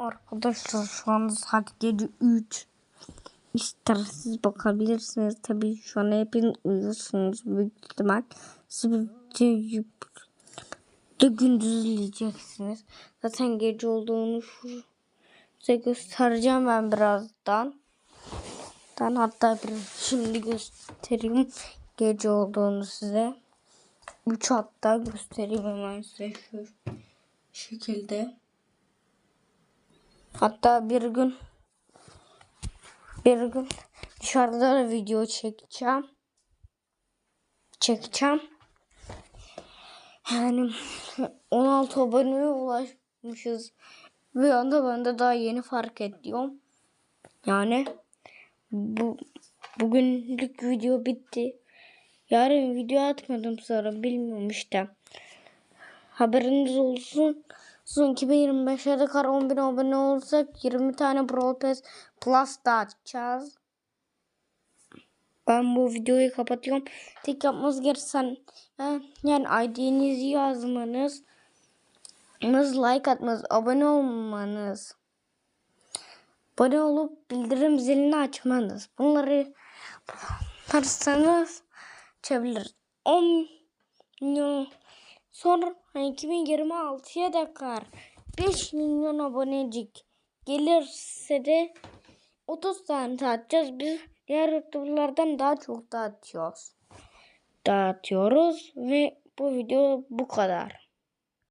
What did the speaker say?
Arkadaşlar şu anda saat gece 3. İsterseniz bakabilirsiniz. Tabii şu an hepiniz uyuyorsunuz büyük ihtimal. Siz de gündüz izleyeceksiniz. Zaten gece olduğunu size göstereceğim ben birazdan. Ben hatta bir şimdi göstereyim gece olduğunu size. 3 hatta göstereyim hemen size şu şekilde. Hatta bir gün bir gün dışarıda da video çekeceğim. Çekeceğim. Yani 16 aboneye ulaşmışız. Bir anda ben de daha yeni fark ediyorum. Yani bu bugünlük video bitti. Yarın video atmadım sonra bilmiyorum işte. Haberiniz olsun. Son 2025'e de kar 10 bin abone olursak 20 tane Brawl Pass Plus da açacağız. Ben bu videoyu kapatıyorum. Tek yapmanız gereken yani ID'nizi yazmanız, like atmanız, abone olmanız, abone olup bildirim zilini açmanız. Bunları yaparsanız çevirir. 10 milyon sonra hani 2026'ya da kar 5 milyon abonecik gelirse de 30 tane dağıtacağız. Biz diğer youtuberlardan daha çok dağıtıyoruz. Dağıtıyoruz ve bu video bu kadar.